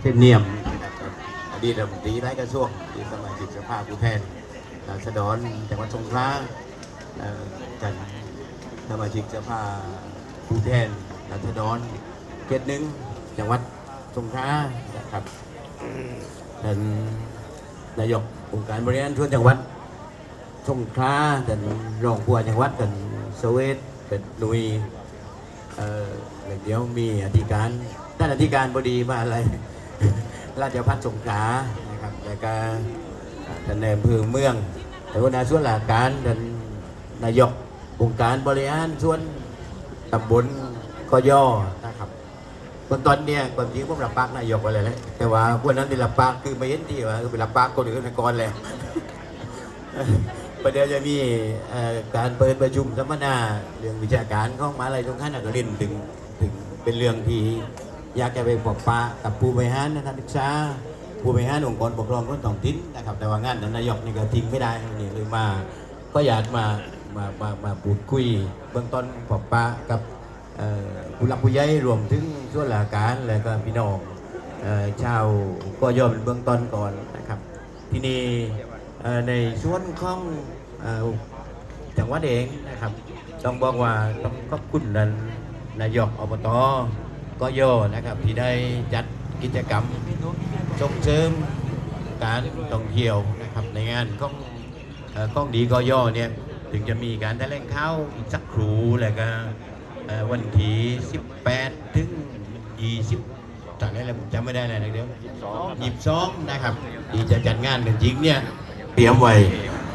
เช่นเนียมนะครับอดีตรัฐมนตรีไร้กระทรวงอดีตสมาชิกสภาผู้แทนราษฎรจังหวัดสงขลาท่านสมาชิกสภาผู้แทนราษฎรเขตหนึ่งจังหวัดสงขลานะครับท่านนายกองค์การบริหารส่วนจังหวัดสงขลาแต่รองผู้ว่าจังหวัดกันสเวตเป็นนุยเอ่อแล้วเดี๋ยวมีอธิการท่านอธิการบดีมาอะไร ราชพัฒสงขลานะครับแล้วก็ท่านในอำเภอเมืองแต่ว่านาส่วนหลักการท่านนายกองค์การบริหารส่วนตำบลกย่อนะครับตอนตอนเนี้ยความจริงผมรับปากนายกไปเลยแหละแต่ว่าวันนั้นที่รับปากคือไม่เห็นที่ว่าคือไปรับปากคนอื่นก่อนแล้วประเดี๋ยวจะมีการเปิดประชุมสัมมนาเรื่องวิชาการของมหาลัยสงขลานครินถึงถึงเป็นเรื่องที่ อยากจะไปพบปะกับผู้บริหารนักศึกษาผู้บริหารองค์กรปกครองส่วนท้องถิ่นนะครับ แต่ว่างานนั้นนายกนี่ก็ทิ้งไม่ได้นี่เลยมา ก็อยากมามามามาพูดคุย เบื้องต้นพบปะกับผู้หลักผู้ใหญ่รวมถึงส่วนราชการและก็พี่น้องชาวก็ย่อเป็นเบื้องต้นก่อนนะครับ ที่นี่ในส่วนของเอ่อจังหวัดเองนะครับ ต้องบอกว่าต้องขอบคุณนันนายกอบต ก็โยนะครับที่ได้จัดกิจกรรมส่งเสริมการท่องเที่ยวนะครับในงานของเอ่อของดีก็ย่อเนี่ยถึงจะมีการแถลงข่าวอีกสักครู่แล้วก็วันที่ 18 ถึง 20จากนั้นแล้วผมจำไม่ได้เลยนะเดี๋ยวหยิบซ้อมนะครับที่จะจัดงานกันจริงเนี่ยเตรียมไว้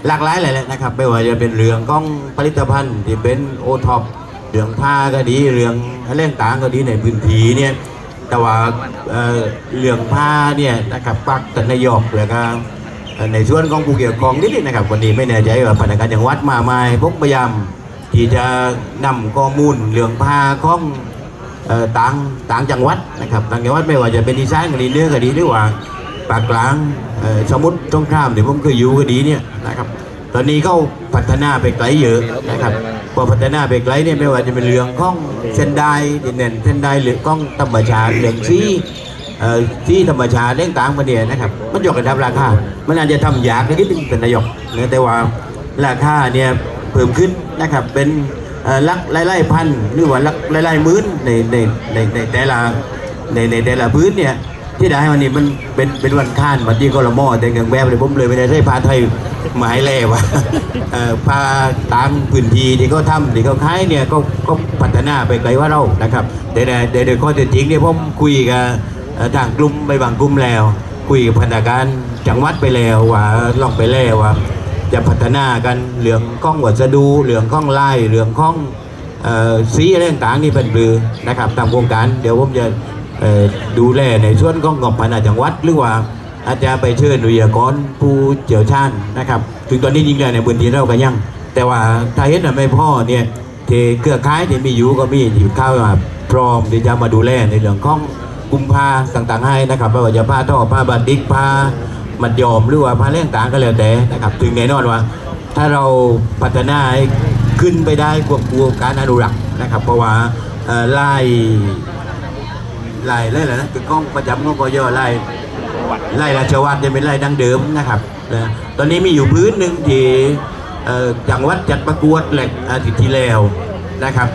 หลากหลายเลยแหละนะครับ ไม่ว่าจะเป็นเรื่องของผลิตภัณฑ์ที่เป็นโอท็อป เรื่องผ้าก็ดีเรื่องเรื่องต่างก็ดีในพื้นที่เนี่ยแต่ว่าเเรื่องผ้าเนี่ยนะครับปักตันนายกแล้วก็ในส่วนของผู้เกี่ยวข้องนิดนึงนะครับวันนี้ไม่แน่ใจว่าพนักงานจังหวัดมาไหมผมพยายามที่จะนำข้อมูลเรื่องผ้าของออต่างต่างจังหวัดนะครับต่างจังหวัดไม่ว่าจะเป็นดีไซน์ก็ดีเนื้อก็ดีหรือว่าปากกลางสมุทรสงครามเดี๋ยวผมเคยอยู่ก็ดีเนี่ยนะครับ ตอนนี้เขาพัฒนาไปไกลเยอะนะครับพอพัฒนาไปไกลเนี่ยไม่ว่าจะเป็นเรื่องของเส้นได้ดินเด่นเส้นได้เรื่องของธรรมชาติเรื่องสีเอ่อสีธรรมชาติเรื่องต่างประเทศนะครับ มันยกระดับราคา มันอาจจะทำยากนิดนึงเป็นนายกนะแต่ว่าราคาเนี่ยเพิ่มขึ้นนะครับเป็นเอ่อลักไล่พันหรือว่าลักไล่ๆหมื่นในในในในแต่ละในในแต่ละพื้นเนี่ย ที่ได้วันนี้มันเป็นเป็นวันข้านวันที่กรมอแต่เงินแวบเลยผมเลยไม่ได้ใช้พาไทยหมายแล่ว่าเอ่อพาตามพื้นที่ที่เขาทำที่เขาขายเนี่ยก็ก็พัฒนาไปไกลว่าเรานะครับแต่แต่โดยข้อเท็จจริงเนี่ยผมคุยกับทางกลุ่มไปบางกลุ่มแล้ว คุยกับพนักงานจังหวัดไปแล้วว่าลองไปแล้วว่า จะพัฒนากันเรื่องข้องวัสดุเรื่องข้องไล่เรื่องข้องเอ่อสีอะไรต่างๆนี่เป็นปลือนะครับตามโครงการเดี๋ยวผมจะเอ่อ ดูแลในส่วนของกองพันจังหวัด หรือว่าอาจจะไปเชิญวิทยากรผู้เจียวชาญนะครับ ถึงตอนนี้ยิงแล้วในพื้นที่เราก็ยัง แต่ว่าถ้าเห็นว่าไม่พ่อเนี่ยเทเครือข่ายที่มีอยู่ก็มีอยู่ข้าวว่าพร้อมที่จะมาดูแลในเรื่องของกุมภาต่างๆให้นะครับไม่ว่าจะผ้าท่อผ้าบาติกผ้ามัดยอมหรือว่าผ้าเรื่องต่างก็แล้วแต่นะครับ ถึงแน่นอนว่า ถ้าเราพัฒนาขึ้นไปได้ควบคู่การอนุรักษ์นะครับ เพราะว่าไล่ ไล่ไล่อะไรนะคือกล้องประจำของกยไล่ไล่ราชวัตรจะเป็นไล่ดังเดิมนะครับนะตอนนี้มีอยู่พื้นหนึ่งที่จังหวัดจัดประกวดแหล่งอาทิตย์ที่แล้วนะครับ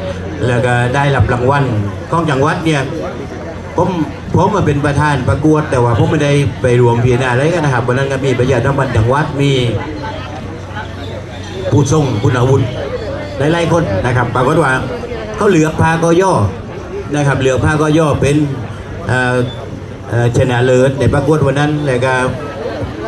แล้วก็ได้รับรางวัลของจังหวัดเนี่ยผมผมมาเป็นประธานประกวด แต่ว่าผมไม่ได้ไปรวมพิจาอะไรกันนะครับวันนั้นก็มีประหยัดน้ำมันจังหวัดมีผู้ทรงคุณอาวุธหลายๆคนนะครับปรากฏว่าเขาเหลือพากอย่อ นะครับเหลือกพากอย่อเป็นชนะเลิศในประกวดวันนั้นแล้วก็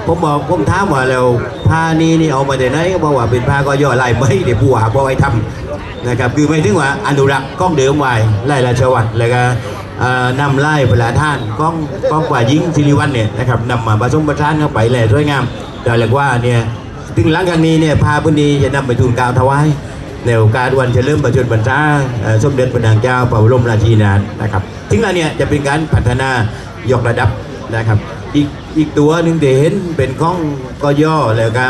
ผมบอกผมถามว่าแล้วผ้านี้นี่เอามาจากไหนก็บอกว่าเป็นผ้ากอย่อลายไม้เดี๋ยวผู้หาบอกไว้ทำนะครับคือไม่ถึงว่าอนุรักษ์กล้องเดิมไว้ไล่ราชวัตรแล้วก็นำไล่พระท่านกล้องกล้องกว่ายิงสิริวัฒน์เนี่ยนะครับนำมาผสมประทานเข้าไปแหล่สวยงามแต่เรียกว่าเนี่ยถึงหลังจากนี้เนี่ยพาพื้นดีจะนำไปทูลกล่าวถวาย ในโอกาสวันเฉลิมพระชนมพรรษาสมเด็จพระนางเจ้าพระบรมราชินีนาถนะครับถึงแล้วเนี่ยจะเป็นการพัฒนายกระดับนะครับ อีกอีกตัวหนึ่งเดเห็นเป็นของกย่อแล้วก็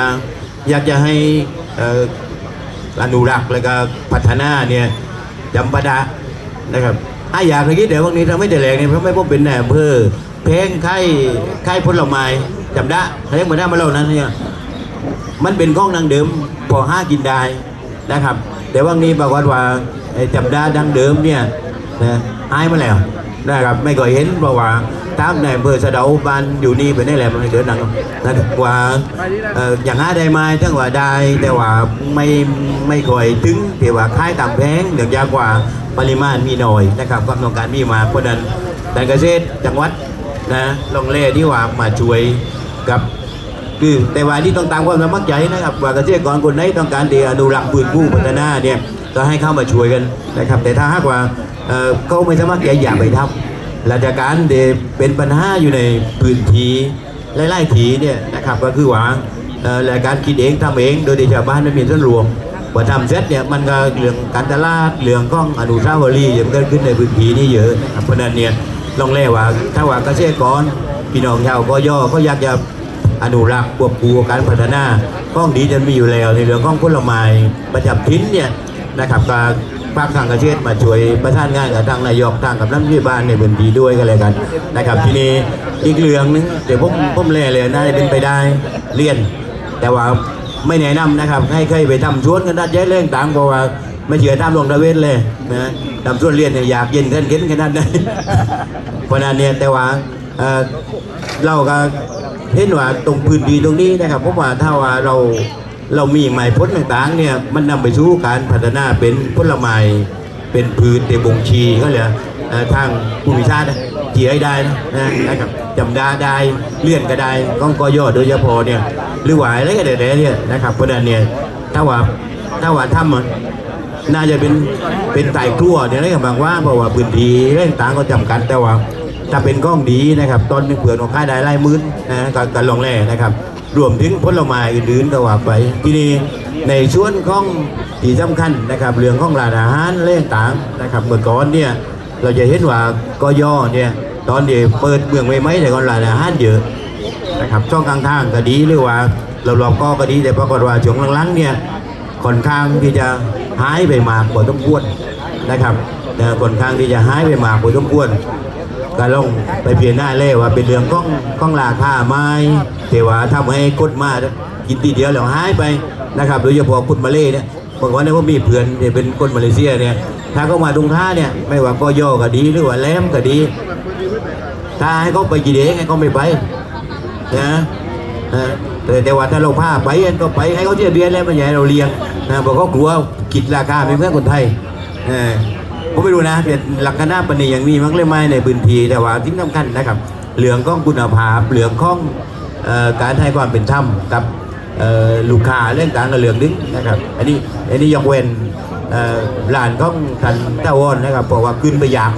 อยากจะให้อออนุรักษ์แล้วก็พัฒนาเนี่ยจำปาดะนะครับอาอยากเลยคิดเดี๋ยววันนี้ทำไม่ได้แรงเนี่ยเพราะไม่พบเป็นนายอำเภอเพลงไข่ไข่ผลไม้จำได้เพลงมาได้มาแล้วนั้นเนี่ยมันเป็นข้องนางเดิมพอห้ากินได้ นะครับ แต่ว่านี้ปรากฏว่าไอ้จำได้ดังเดิมเนี่ยนะหายมาแล้วนะครับไม่ก็เห็นเพราะว่าตามในอำเภอสะเดาบ้านอยู่นี่เป็นได้แหละมันเดือดหนังนะว่าอย่างหาได้ไหมทั้งว่าได้แต่ว่าไม่ไม่ค่อยถึงแต่ว่าค่ายต่ำแพงเนื่องจากกว่าปริมาณมีน้อยนะครับความต้องการมีมาเพราะนั้นการเกษตรจังหวัดนะลองเล่ที่ว่ามาช่วยกับ คือแต่ว่าที่ต้องตามความสมัครใจนะครับว่าเกษตรกรคนไหนต้องการที่อนุรักษ์พื้นผู้พัฒนาเนี่ยก็ให้เข้ามาช่วยกันนะครับ แต่ถ้าหากว่าเขาไม่สมัครใจอย่าไปทำราชการเดเป็นปัญหาอยู่ในพื้นที่ไล่ๆทีเนี่ยนะครับก็คือว่ารายการคิดเองทำเอง โดยที่ชาวบ้านไม่มีส่วนรวมพอทำเสร็จเนี่ยมันก็เรื่องการตลาดเรื่องของอนุสาวรีย์มันเกิดขึ้นในพื้นที่นี่เยอะนะครับเพราะนั้นเนี่ยลองเล่ว่าถ้าว่าเกษตรกรพี่น้องชาวกย่อเขาอยากจะ อนุรักษ์ควบคู่กับการพัฒนาข้องดีจะมีอยู่แล้วในเรื่องของผลไม้ประจำทิ้นเนี่ยนะครับก็ภาคทางเกษตรมาช่วยประสานงานกับทางนายกทางกับรัฐมนตรีบ้านในพื้นที่ด้วยกันเลยกันนะครับ ทีนี้อีกเรื่องหนึงเดี๋ยวผมผมเล่เลยน่าจะเป็นไปได้เรียน แต่ว่าไม่แนะนำนะครับ ให้เคยไปทำชวนกันได้เยอะเรื่องต่างเพราะว่าไม่เชื่อตามลงตะเวนเลยนะทำชวนเรียนเนี่ยอยากเย็นเกินเกินขนาดนั้นเพราะนั้นเนี่ยแต่ว่า เราก็เห็นว่าตรงพื้นที่ตรงนี้นะครับเพราะว่าถ้าว่าเราเรามีหมายพ้นต่างๆเนี่ยมันนำไปสู่การพัฒนาเป็นผลไม้เป็นพืชในบงชีก็เลยเอ่อทางภูมิชาตินะเจียได้นะนะครับจำด้ได้เลื่อนก็ได้ก้องกอย่อโดยเฉพาะเนี่ยหรือหวายอะไรก็ได้เนี่ยนะครับเพราะนั้นเนี่ยถ้าว่าถ้าว่าทำอะน่าจะเป็นเป็นไต่ครัวเนี่ยนะบบางว่าเพราะว่าพื้นที่เรื่องต่างก็จำกัดแต่ว่า ถ้าเป็นกล้องดีนะครับตอนนี้เผื่อของค่ายได้ไล่มื้นนะก็กันลองแร่นะครับ รวมถึงผลไม้อื่นๆก็ว่าไปที่นี่ในส่วนของที่สำคัญนะครับเรื่องของร้านอาหารเรื่องต่างนะครับเมื่อก่อนเนี่ยเราจะเห็นว่ากย่อเนี่ยตอนเดี๋ยวเปิดเมืองใหม่ๆแต่ก่อนร้านอาหารเยอะนะครับช่องกลางทางก็ดีหรือว่าเรารอบก็ก็ดีแต่ปรากฏว่าช่วงหลังๆเนี่ยค่อนข้างที่จะหายไปมากกว่าต้องควรนะครับแต่ค่อนข้างที่จะหายไปมากกว่าต้องควร ก็ลงไปเพียนหน้าเล่ว่าเป็นเรื่องของของราคาไม้แต่ว่าทำให้กดมากินทีเดียวแล้วหายไปนะครับโดยเฉพาะคนมาเล่เนี่ยบางวันเนี่ยว่ามีเพื่อนที่ยเป็นคนมาเลเซียเนี่ยถ้าเขามาตรงท่าเนี่ยไม่ว่าก็ย่อก็ดีหรือว่าแหลมก็ดี ถ้าให้เขาไปกินเองให้เขาไม่ไปนะนะแต่แต่ว่าถ้าเราพาไปอันก็ไปให้เขาเที่ยเบียนแล้วมันใหญ่เราเลี้ยงนะบอกเขากลัวกินราคาไม่เหมือนคนไทยเออ ผมไม่รู้นะเป็นหลักคณะปณีย่างนี้มันเลยไม่ในพื้นที่แต่ว่าที่สำคัญนะครับเหลืองข้องคุณภาพเหลืองข้องออการให้ความเป็นธรรมกับลูกค้าเรื่องต่างกับเหลืองนึงนะครับ อันนี้อันนี้ยกเว้นเอ่อร้านข้องทันต้าวอนนะครับบอกว่าขึ้นไปยาก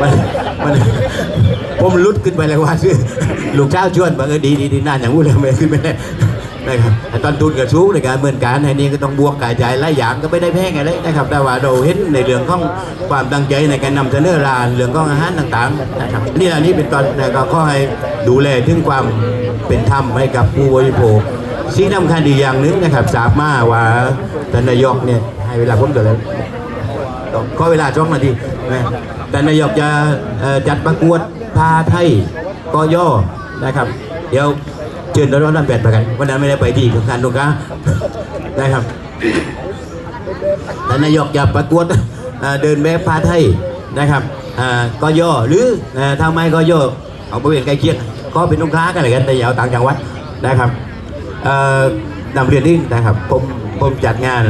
มันมันผมลุดขึ้นไปเลยว่าลูกเจ้าชวนบอกเออดีดีดีน่าอย่างพูดเลยไม่ขึ้นไปได้ นะครับไอ้ตอนทุนกับชู้ในการเหมือนกันไอ้นี่ก็ต้องบวกกายใจหลายอย่างก็ไม่ได้แพ้ไงอะไรนะครับ แต่ว่าเราเห็นในเรื่องของความตั้งใจในการนำเสนอร้านเรื่องของอาหารต่างๆนะครับนี่อันนี้เป็นตอนนะครับก็ให้ดูแลถึงความเป็นธรรมให้กับผู้บริโภคสิ่งสำคัญอีกอย่างหนึงนะครับทราบมาว่าท่านนายกเนี่ยให้เวลาผมเกิดแล้วขอเวลาช่องนาทีนะแต่นายกจะจัดประกวดพาไทยกอย่อนะครับ เดี๋ยว เชิญร้อนน้ำแปดประกันวันนั้นไม่ได้ไปที่ของการตรงกลางนะครับแต่นายกจะประกวดเดินแบบพาไทยนะครับกอย่อหรือเอ่อทำไมกอย่อเอาบริเวณใกล้เคียงก็เป็นตรงกลากันเลยกันแต่อย่าเอาต่างจังหวัดนะครับนำเรียนนี่นะครับผมผมจัดงาน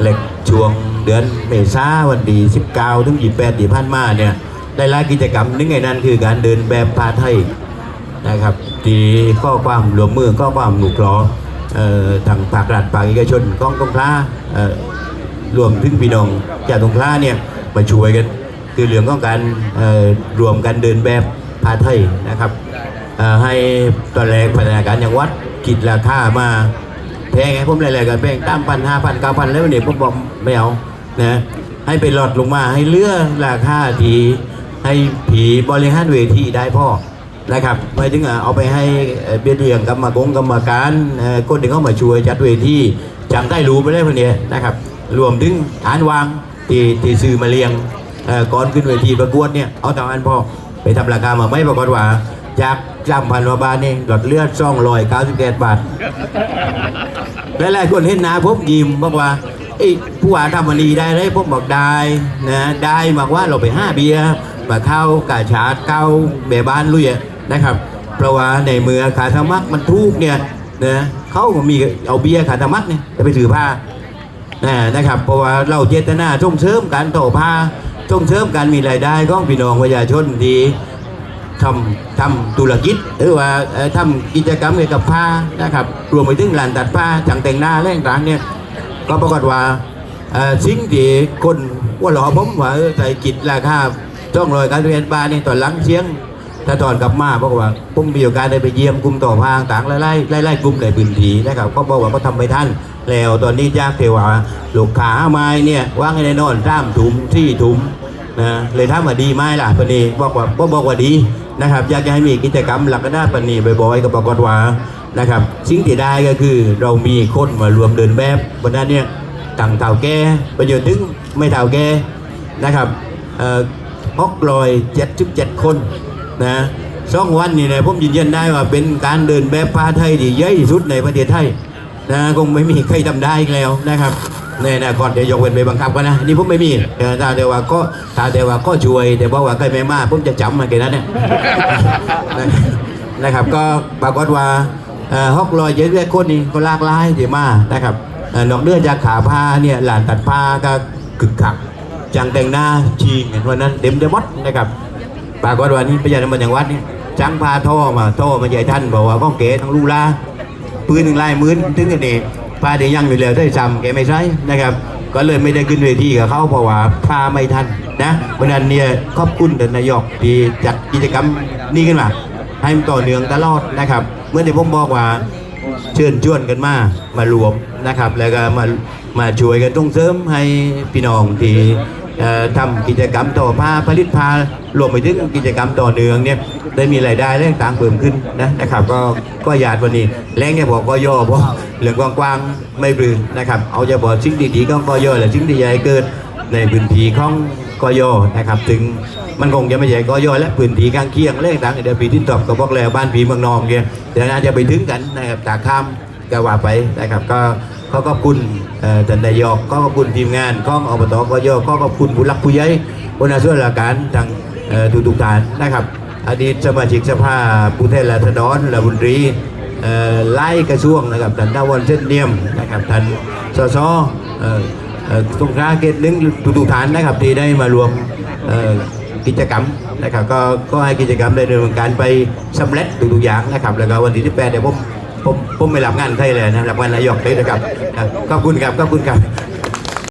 เหล็กช่วงเดือนเมษาวันที่19 ถึง 28ที่ผ่านมาเนี่ยได้หลายกิจกรรมหนึงในนั้นคือการเดินแบบพาไทย นะครับทีข้อความรวมมือข้อความหนุกล้อเอ่อทางภาครัฐภาคเอกชนกองตรงพระรวมถึงพี่น้องจากตรงพระเนี่ยมาช่วยกันคือเรื่องของการรวมกันเดินแบบพาไทยนะครับให้ตอนแรกพัฒนาการอย่างวัดคิดราคามาแพงไงผมเลายๆกันแพงตั้มพันห้าพันเก้าพันแล้วเนี่ยผมบอกไม่เอานะให้ไปหลอดลงมาให้เลือกราคาที่ให้ผีบริหารเวทีได้พ่อ นะครับไม่ถึงเอาไปให้เบี้ยเลี้ยงกรรมกรกรรมการคนที่เขามาช่วยจัดเวทีจำได้รู้ไปได้คนเนี้ยนะครับ รวมถึงฐานวางที่ที่ซื้อมาเลี้ยงก่อนขึ้นเวทีประกวดเนี่ยเอาแต่อันพอไปทำราคามาไม่ปรากฏว่าจากจำพันวาบานี่หลอดเลือดซ่องลอยเก้าสิบเกตบาทหลายๆคนเห็นนาผมยิ้มบอกว่าไอ้ผู้ว่าทำมันดีได้เลยผมบอกได้นะได้บอกว่าเราไปห้าเบียร์มาเข้ากาชาดเข้าเบบ้านลุยอะ นะครับ เพราะว่าในเมืองขาธรรมักมันทุกเนี่ยนะเขาก็มีเอาเบียร์ขาธรรมักเนี่ยจะไปถือผ้านะนะครับ เพราะว่าเราเจตนาส่งเสริมการต่อผ้าส่งเสริมการมีรายได้ของพี่น้องประชาชนที่ทำทำธุรกิจหรือว่าทำกิจกรรมเกี่ยวกับผ้านะครับ รวมไปถึงร้านตัดผ้าจังแต่งหน้าแรงต่างเนี่ยก็ปรากฏว่าสิ่งที่คนว่าหล่อผมว่าใส่กิจราคาจ้องรอยการเรียนบานี่ตอนหลังเชียง ถ้าตอนกลับมาบอกว่าผมมีโอกาสได้ไปเยี่ยมกลุ่มต่อพางต่างไล่ไล่ไล่กลุ่มในพื้นที่นะครับก็บอกว่าเขาทำไม่ทันแล้วตอนนี้จากเทว่าลูกค้าไม้เนี่ยว่างให้ในนอนร่ามถุมที่ถุมนะเลยถามว่าดีไหมล่ะปณีบอกว่าบ่บอกว่าดีนะครับอยากจะให้มีกิจกรรมหลักหน้าปณีบ่อยๆก็ปรากฏว่านะครับสิ่งที่ได้ก็คือเรามีคนมารวมเดินแบบบนนั้นเนี่ยต่างเท่าแก่ไปจนถึงไม่เท่าแก่นะครับเอ่อกร้อยเจ็ดสิบเจ็ดคน นะสองวันนี่นะผมยืนยันได้ว่าเป็นการเดินแบบผ้าไทยที่ใหญ่ที่สุดในประเทศไทยนะคงไม่มีใครทำได้อีกแล้วนะครับในอนาคตเดี๋ยวยกเว้นไปบังคับกันนะนี่ผมไม่มีแต่ถ้าเดียวว่าก็ถ้าเดียวว่าก็ช่วย แต่บอกว่าใครไม่มาผมจะจำมาแค่นั้นเนี่ยนะครับ ก็ปรากฏว่าฮอกลอยเยอะๆคนนี้ก็ลากลายที่มานะครับเอ่อนอกเนื่องจากขาผ้าเนี่ยหลานตัดผ้าก็คึกคักจังแต่งหน้าชีงเห็นวันนั้นเต็มเดมดนะครับ ปรากฏว่านี่พญานาคอย่างวัดนี่จ้างพาท่อมาท่อมาใหญ่ท่านบอกว่าก้องเก๋ทั้งลูลาปืนหนึ่งลายมืนถึงกันเองพาเดียยังอยู่แล้วได้จำแกไม่ใช่นะครับ ก็เลยไม่ได้ขึ้นเวทีกับเขาเพราะว่าพาไม่ทันนะเพราะนั้นเนี่ยขอบคุณท่านนายกที่จัดกิจกรรมนี้ขึ้นมาให้มันต่อเนื่องตลอดนะครับ เมื่อที่ผมบอกว่าเชิญชวนกันมามารวมนะครับ แล้วก็มามาช่วยกันส่งเสริมให้พี่น้องที่ ทำกิจกรรมต่อผ้าผลิตผ้ารวมไปถึงกิจกรรมต่อเนืองเนี่ยได้มีรายได้แรงต่างเพิ่มขึ้นนะนะครับก็ก็อยากวันนี้แรงแค่ยบอกก็ย่อเพราะเหลืองกว้างๆไม่ปลืนนะครับ เอาจะบอกสิ่งดีๆก็ก็ย่อแหละสิ่งที่ใหญ่เกิดในพื้นที่ของก็ย่อนะครับ ถึงมันคงจะไม่ใหญ่ก็ย่อและพื้นที่ข้างเคียงเรื่องต่างเดี๋ยวปีที่ตอบก็บอกแล้วบ้านผีเมืองนองเนี่ยเดี๋ยวน่าจะไปถึงกันนะครับตากข้าม ก็ว่าไปนะครับก็ขอขอบคุณท่านนายกก็ขอบคุณทีมงานของอบตกยก็ขอบคุณผู้หลักผู้ใหญ่บนส่วนราชการทางเอ่อทุกๆท่านนะครับอดีตสมาชิกสภาผู้แทนราษฎรและบุญรีไล่กระทรวงนะครับท่านดาวันเส้นเนียมนะครับท่านสสเอ่อเอ่อสงขลาเกตหนึ่งทุกๆท่านนะครับที่ได้มารวมกิจกรรมนะครับก็ก็ให้กิจกรรมได้ดำเนินการไปสำเร็จทุกๆอย่างนะครับแล้วก็วันที่ที่แปดเดี๋ยวผม ผมผมไม่รับงานใครเลยนะรับงานนายกเลยนะครับขอบคุณครับขอบคุณครับ